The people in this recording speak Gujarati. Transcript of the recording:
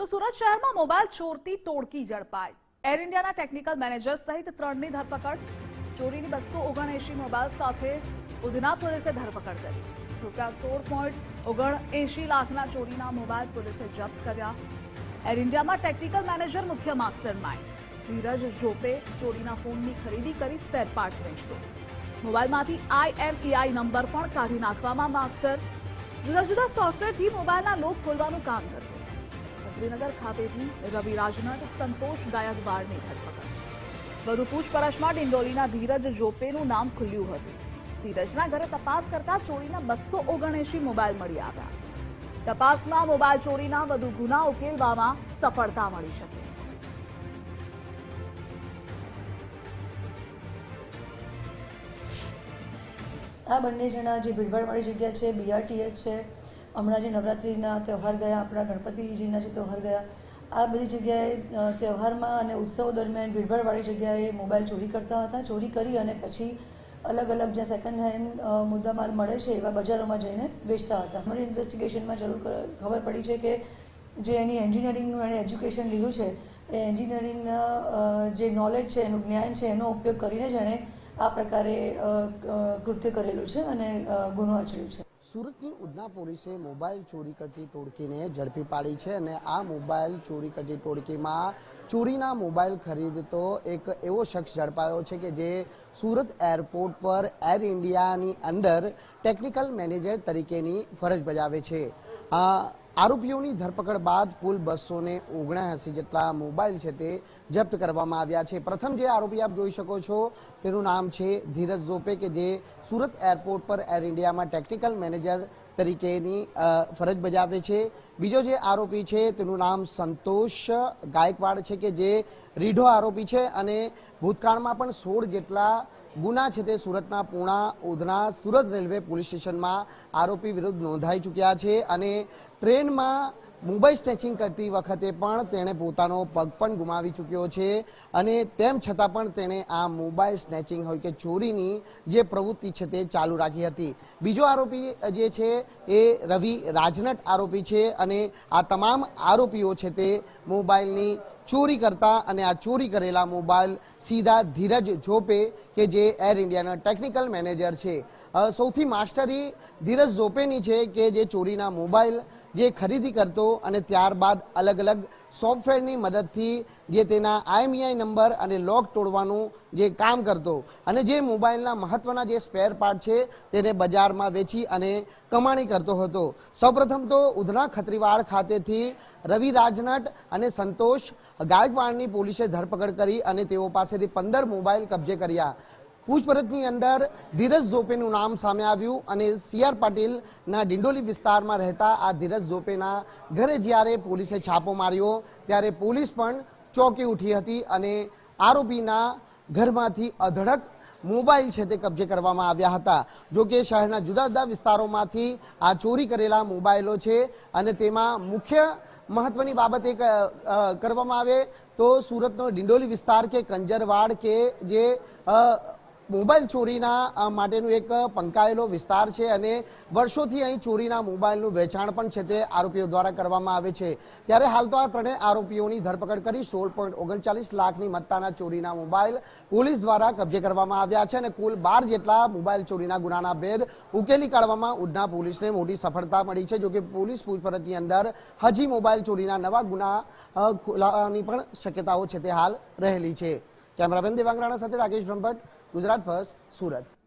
તો સુરત શહેરમાં મોબાઈલ ચોરતી ટોળકી ઝડપાઈ. એર ઇન્ડિયાના ટેકનિકલ મેનેજર સહિત ત્રણની ધરપકડ. ચોરીની બસો ઓગણએંશી મોબાઈલ સાથે ઉધના પોલીસે ધરપકડ કરી. રૂપિયા સોળ પોઈન્ટ ઓગણએંશી લાખના ચોરીના મોબાઈલ પોલીસે જપ્ત કર્યા. એર ઇન્ડિયામાં ટેકનિકલ મેનેજર મુખ્ય માસ્ટર માઇન્ડ ધીરજ જોપે ચોરીના ફોનની ખરીદી કરી સ્પેર પાર્ટ્સ વેચતો. મોબાઈલમાંથી આઈએમઈઆઈ નંબર પણ કાઢી નાખવામાં માસ્ટર. જુદા જુદા સોફ્ટવેરથી મોબાઈલના લોક ખોલવાનું કામ કરતો. ગાંધીનગર ખાતેથી રવિ રાજનાથ સંતોષ ગાયકવાડની ધરપકડ. વધુ પૂછપરછમાં ડિંડોલીના ધીરજ જોપેનું નામ ખુલ્યું હતું. ધીરજના ઘરે તપાસ કરતા ચોરીના બસો ઓગણએંશી મોબાઈલ મળી આવ્યા. તપાસમાં મોબાઈલ ચોરીના વધુ ગુના ઉકેલવામાં સફળતા મળી શકે. આ બંને જણા જે ભીડભાડવાળી જગ્યા છે બીઆરટીએસ છે હમણાં જે નવરાત્રિના તહેવાર ગયા, આપણા ગણપતિજીના જે તહેવાર ગયા, આ બધી જગ્યાએ તહેવારમાં અને ઉત્સવો દરમિયાન ભીડભાડવાળી જગ્યાએ મોબાઈલ ચોરી કરતા હતા, ચોરી કરી અને પછી અલગ અલગ જ્યાં સેકન્ડ હેન્ડ મુદ્દામાલ મળે છે એવા બજારોમાં જઈને વેચતા હતા. અમારી ઇન્વેસ્ટિગેશનમાં જરૂર ખબર પડી છે કે જે એની એન્જિનિયરિંગનું એણે એજ્યુકેશન લીધું છે, એ એન્જિનિયરિંગના જે નોલેજ છે, એનું જ્ઞાન છે, એનો ઉપયોગ કરીને જ એણે આ પ્રકારે કૃત્ય કરેલું છે અને ગુનો આચર્યું છે. સુરતની ઉધના પોલીસે મોબાઈલ ચોરી કરતી ટોળકીને ઝડપી પાડી છે અને આ મોબાઈલ ચોરી કરતી ટોળકીમાં ચોરીના મોબાઈલ ખરીદતો એક એવો શખ્સ ઝડપાયો છે કે જે સુરત એરપોર્ટ પર એર ઇન્ડિયાની અંદર ટેકનિકલ મેનેજર તરીકેની ફરજ બજાવે છે. આ આરોપીઓની ધરપકડ બાદ કુલ બસો ને ઓગણસી જેટલા મોબાઈલ છે તે જપ્ત કરવામાં આવ્યા છે. પ્રથમ જે આરોપી આપ જોઈ શકો છો, તેનું નામ છે ધીરજ ઝોપે, કે જે સુરત એરપોર્ટ પર એર ઇન્ડિયામાં ટેકનિકલ મેનેજર તરીકેની ફરજ બજાવે છે. બીજો જે આરોપી છે, તેનું નામ સંતોષ ગાયકવાડ છે, કે જે રીઢો આરોપી છે અને ભૂતકાળમાં પણ સોળ જેટલા ગુના છે તે સુરતના પૂણા, ઉધના સુરત રેલવે પોલીસ સ્ટેશનમાં આરોપી વિરુદ્ધ નોંધાઈ ચૂક્યા છે અને ટ્રેનમાં મોબાઈલ સ્નેચિંગ કરતી વખતે પણ તેણે પોતાનો પગ પણ ગુમાવી ચૂક્યો છે અને તેમ છતાં પણ તેણે આ મોબાઈલ સ્નેચિંગ હોય કે ચોરીની જે પ્રવૃત્તિ છે તે ચાલુ રાખી હતી. બીજો આરોપી જે છે એ રવિ રાજનટ આરોપી છે અને આ તમામ આરોપીઓ છે તે મોબાઈલની ચોરી કરતા અને આ ચોરી કરેલા મોબાઈલ સીધા ધીરજ જોપે કે જે એર ઇન્ડિયાના ટેકનિકલ મેનેજર છે. સૌથી માસ્ટરી ધીરજ ઝોપેની છે કે જે ચોરીના મોબાઈલ જે ખરીદી કરતો અને ત્યારબાદ અલગ અલગ સોફ્ટવેરની મદદથી જે તેના આઈએમઈઆઈ નંબર અને લોક તોડવાનું જે કામ કરતો અને જે મોબાઈલના મહત્વના જે સ્પેર પાર્ટ છે તેને બજારમાં વેચી અને કમાણી કરતો હતો. સૌપ્રથમ તો ઉધના ખત્રીવાડ ખાતેથી રવિ રાજનટ અને સંતોષ ગાયકવાડની પોલીસે ધરપકડ કરી અને તેઓ પાસેથી પંદર મોબાઈલ કબજે કર્યા. પૂછપરછની અંદર ધીરજ ઝોપેનું નામ સામે આવ્યું અને સીઆર પાટીલના ડિંડોલી વિસ્તારમાં રહેતા આ ધીરજ ઝોપેના ઘરે જ્યારે પોલીસે છાપો માર્યો, ત્યારે પોલીસ પણ ચોંકી ઉઠી હતી અને આરોપીના ઘરમાંથી અધડક મોબાઈલ છે તે કબજે કરવામાં આવ્યા હતા. જો કે શહેરના જુદા જુદા વિસ્તારોમાંથી આ ચોરી કરેલા મોબાઈલો છે અને તેમાં મુખ્ય મહત્વની બાબત એક કરવામાં આવે તો સુરતનો ડિંડોલી વિસ્તાર કે કંજરવાડ કે જે મોબાઈલ ચોરીના માટેનું એક પંકાયેલો વિસ્તાર છે અને વર્ષોથી અહીં ચોરીના મોબાઈલનું વેચાણ પણ છે તે આરોપીઓ દ્વારા કરવામાં આવે છે. ત્યારે હાલ તો આ ત્રણેય આરોપીઓની ધરપકડ કરી સોળ પોઈન્ટ ઓગણચાલીસ લાખની મત્તાના ચોરીના મોબાઈલ પોલીસ દ્વારા કબજે કરવામાં આવ્યા છે અને કુલ બાર જેટલા મોબાઈલ ચોરીના ગુનાના ભેદ ઉકેલી કાઢવામાં ઉધના પોલીસને મોટી સફળતા મળી છે, જોકે પોલીસ પૂછપરછની અંદર હજી મોબાઈલ ચોરીના નવા ગુના ખોલાવાની પણ શક્યતાઓ છે તે હાલ રહેલી છે. કેમેરામેન દેવાંગ રાણા સાથે રાકેશ બ્રહ્મભટ્ટ ગુજરાત ફર્સ્ટ સુરત.